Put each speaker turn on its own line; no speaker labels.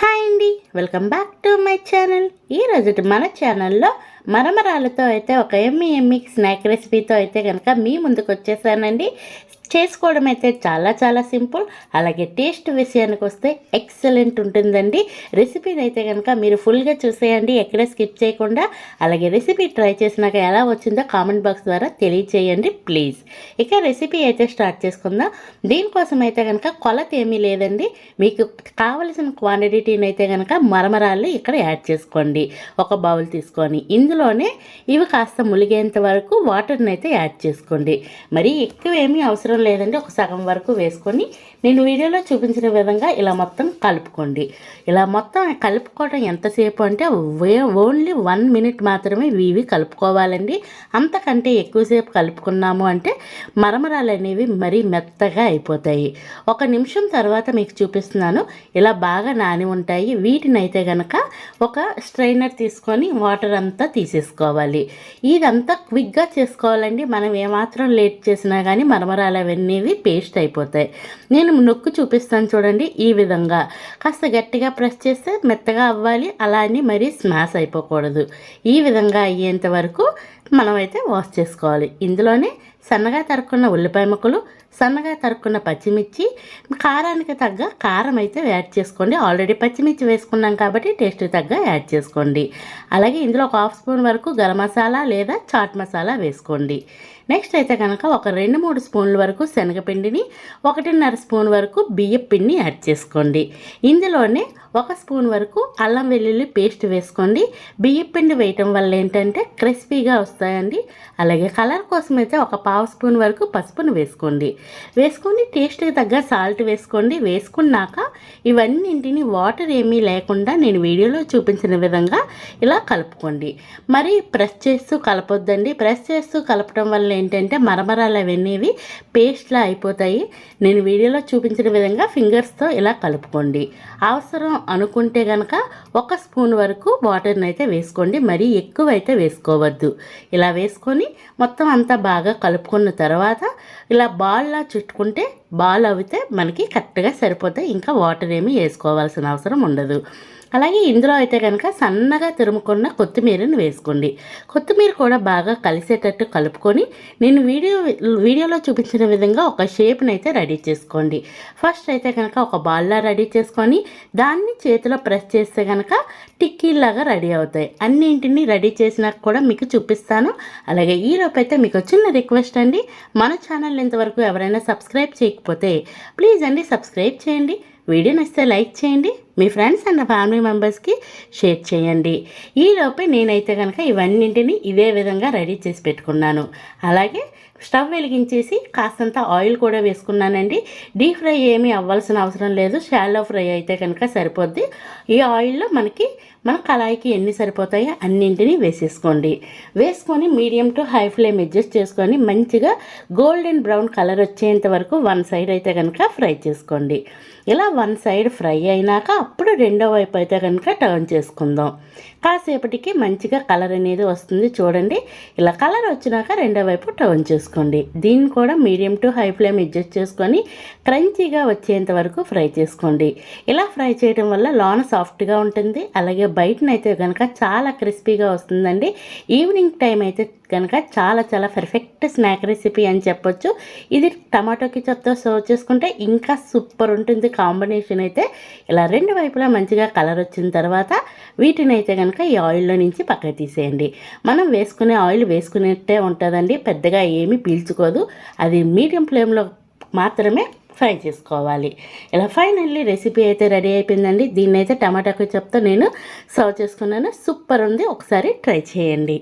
Hi అండి. Welcome back to my channel. ఈరోజు మన ఛానల్లో మరమరాలతో అయితే ఒక ఎమ్మి ఎమ్మి స్నాక్ రెసిపీతో అయితే కనుక మీ ముందుకు వచ్చేసానండి. చేసుకోవడం అయితే చాలా చాలా సింపుల్. అలాగే టేస్ట్ విషయానికి వస్తే ఎక్సలెంట్ ఉంటుందండి. రెసిపీని అయితే కనుక మీరు ఫుల్గా చూసేయండి ఎక్కడ స్కిప్ చేయకుండా. అలాగే రెసిపీ ట్రై చేసినాక ఎలా వచ్చిందో కామెంట్ బాక్స్ ద్వారా తెలియచేయండి ప్లీజ్. ఇక రెసిపీ అయితే స్టార్ట్ చేసుకుందాం. దీనికోసం అయితే కనుక కొలత ఏమీ లేదండి. మీకు కావలసిన క్వాంటిటీని అయితే కనుక మరమరాలు ఇక్కడ యాడ్ చేసుకోండి. ఒక బౌల్ తీసుకొని ఇందులోనే ఇవి కాస్త ములిగేంత వరకు వాటర్ని అయితే యాడ్ చేసుకోండి. మరి ఎక్కువ ఏమీ అవసరం లేదండి ఒక సగం వరకు వేసుకొని నేను వీడియోలో చూపించిన విధంగా ఇలా మొత్తం కలుపుకోండి. ఇలా మొత్తం కలుపుకోవడం ఎంతసేపు అంటే ఓన్లీ వన్ మినిట్ మాత్రమే ఇవి కలుపుకోవాలండి. అంతకంటే ఎక్కువసేపు కలుపుకున్నాము అంటే మరమరాలు అనేవి మరీ మెత్తగా అయిపోతాయి. ఒక నిమిషం తర్వాత మీకు చూపిస్తున్నాను. ఇలా బాగా నాని ఉంటాయి. వీటిని అయితే కనుక ఒక స్ట్రైనర్ తీసుకొని వాటర్ అంతా తీసేసుకోవాలి. ఇదంతా క్విక్గా చేసుకోవాలండి. మనం ఏమాత్రం లేట్ చేసినా కానీ మరమరాలు అవన్నీ పేస్ట్ అయిపోతాయి. నేను నొక్కు చూపిస్తాను చూడండి ఈ విధంగా. కాస్త గట్టిగా ప్రెస్ చేస్తే మెత్తగా అవ్వాలి. అలా అని మరీ స్మాష్ అయిపోకూడదు. ఈ విధంగా అయ్యేంత వరకు మనమైతే వాష్ చేసుకోవాలి. ఇందులోనే సన్నగా తరుక్కున్న ఉల్లిపాయ ముక్కలు సన్నగా తరుక్కున్న పచ్చిమిర్చి కారానికి తగ్గ కారం అయితే యాడ్ చేసుకోండి. ఆల్రెడీ పచ్చిమిర్చి వేసుకున్నాం కాబట్టి టేస్ట్ తగ్గ యాడ్ చేసుకోండి. అలాగే ఇందులో ఒక హాఫ్ స్పూన్ వరకు గరం మసాలా లేదా చాట్ మసాలా వేసుకోండి. నెక్స్ట్ అయితే కనుక ఒక రెండు మూడు స్పూన్ల వరకు శనగపిండిని ఒకటిన్నర స్పూన్ వరకు బియ్యం పిండిని యాడ్ చేసుకోండి. ఇందులోనే ఒక స్పూన్ వరకు అల్లం వెల్లుల్లి పేస్ట్ వేసుకోండి. బియ్యపిండి వేయటం వల్ల ఏంటంటే క్రిస్పీగా వస్తాయండి. అలాగే కలర్ కోసం అయితే ఒక పావు స్పూన్ వరకు పసుపును వేసుకోండి. వేసుకొని టేస్ట్కి తగ్గ సాల్ట్ వేసుకోండి. వేసుకున్నాక ఇవన్నింటిని వాటర్ ఏమీ లేకుండా నేను వీడియోలో చూపించిన విధంగా ఇలా కలుపుకోండి. మరి ప్రెస్ చేస్తూ కలపొద్దండి. ప్రెస్ చేస్తూ కలపడం వల్ల ఏంటంటే మరమరాలు అవన్నీ పేస్ట్లా అయిపోతాయి. నేను వీడియోలో చూపించిన విధంగా ఫింగర్స్తో ఇలా కలుపుకోండి. అవసరం అనుకుంటే కనుక ఒక స్పూన్ వరకు వాటర్ని అయితే వేసుకోండి. మరీ ఎక్కువ అయితే వేసుకోవద్దు. ఇలా వేసుకొని మొత్తం అంతా బాగా కలుపుకున్న తర్వాత ఇలా బాల్లా చుట్టుకుంటే బాల్ అవితే మనకి కరెక్ట్గా సరిపోతాయి. ఇంకా వాటర్ ఏమి వేసుకోవాల్సిన అవసరం ఉండదు. అలాగే ఇందులో అయితే కనుక సన్నగా తురుముకున్న కొత్తిమీరను వేసుకోండి. కొత్తిమీర కూడా బాగా కలిసేటట్టు కలుపుకొని నేను వీడియో వీడియోలో చూపించిన విధంగా ఒక షేప్ని అయితే రెడీ చేసుకోండి. ఫస్ట్ అయితే కనుక ఒక బాల్లా రెడీ చేసుకొని దాన్ని చేతిలో ప్రెస్ చేస్తే కనుక టిక్కీలాగా రెడీ అవుతాయి. అన్నింటినీ రెడీ చేసినాక కూడా మీకు చూపిస్తాను. అలాగే ఈలోపు అయితే మీకు చిన్న రిక్వెస్ట్ అండి. మన ఛానల్ ఇంతవరకు ఎవరైనా సబ్స్క్రైబ్ చేయకపోతే ప్లీజ్ అండి సబ్స్క్రైబ్ చేయండి. వీడియో నచ్చితే లైక్ చేయండి. మీ ఫ్రెండ్స్ అండ్ ఫ్యామిలీ మెంబర్స్కి షేర్ చేయండి. ఈలోపే నేనైతే కనుక ఇవన్నింటినీ ఇదే విధంగా రెడీ చేసి పెట్టుకున్నాను. అలాగే స్టవ్ వెలిగించేసి కాస్తంత ఆయిల్ కూడా వేసుకున్నానండి. డీప్ ఫ్రై ఏమీ అవ్వాల్సిన అవసరం లేదు. షాలో ఫ్రై అయితే కనుక సరిపోద్ది. ఈ ఆయిల్లో మనకి మన కళాయికి ఎన్ని సరిపోతాయో అన్నింటినీ వేసేసుకోండి. వేసుకొని medium to high flame adjust చేసుకొని మంచిగా గోల్డెన్ బ్రౌన్ కలర్ వచ్చేంత వరకు వన్ సైడ్ అయితే కనుక ఫ్రై చేసుకోండి. ఇలా వన్ సైడ్ ఫ్రై అయినాక అప్పుడు రెండో వైపు అయితే కనుక టర్న్ చేసుకుందాం. కాసేపటికి మంచిగా కలర్ అనేది వస్తుంది చూడండి. ఇలా కలర్ వచ్చినాక రెండో వైపు టర్న్ చేసుకోండి. దీన్ని కూడా medium to high flame adjust చేసుకొని క్రంచీగా వచ్చేంత వరకు ఫ్రై చేసుకోండి. ఇలా ఫ్రై చేయడం వల్ల లోన సాఫ్ట్గా ఉంటుంది. అలాగే బయటనైతే కనుక చాలా క్రిస్పీగా వస్తుందండి. ఈవినింగ్ టైం అయితే కనుక చాలా చాలా పర్ఫెక్ట్ స్నాక్ రెసిపీ అని చెప్పొచ్చు. ఇది టమాటో కిచప్తో సర్వ్ చేసుకుంటే ఇంకా సూపర్ ఉంటుంది కాంబినేషన్ అయితే. ఇలా రెండు వైపులా మంచిగా కలర్ వచ్చిన తర్వాత వీటిని అయితే కనుక ఈ ఆయిల్లో నుంచి పక్కకు తీసేయండి. మనం వేసుకునే ఆయిల్ వేసుకునేట్టే ఉంటుందండి పెద్దగా ఏమీ పీల్చుకోదు. అది మీడియం ఫ్లేమ్లో మాత్రమే ఫ్రై చేసుకోవాలి. ఇలా ఫైనల్లీ రెసిపీ అయితే రెడీ అయిపోయిందండి. దీన్ని అయితే టమాటాకు చెప్తా నేను సర్వ్ చేసుకున్నాను. సూపర్ ఉంది. ఒకసారి ట్రై చేయండి.